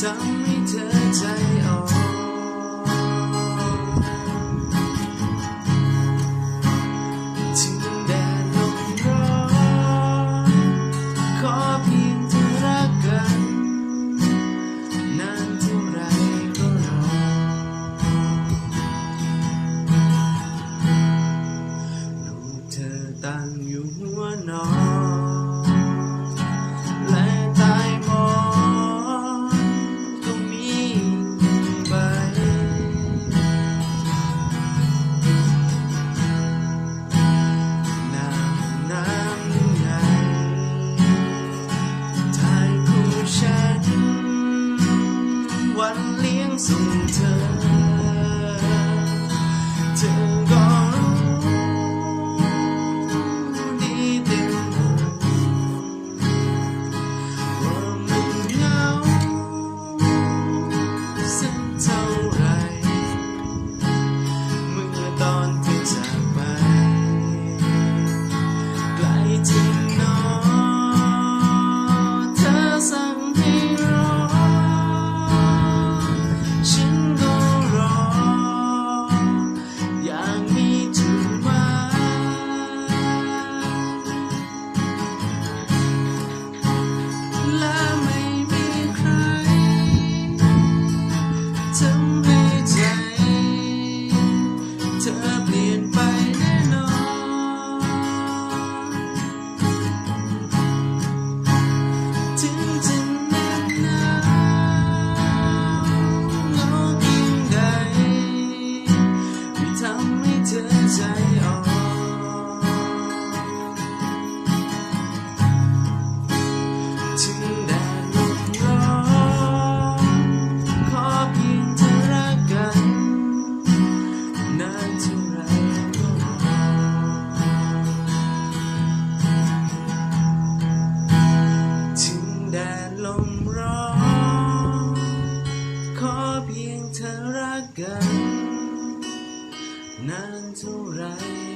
ทำให้เธอใจอ่อนถึงแดดลมร้อนขอเพียงเธอรักกันนานเท่าไรก็รอลูกเธอตั้งอยู่หัวนอน ส่งเธอเธอ to. ธอรักกัน นานเท่าไร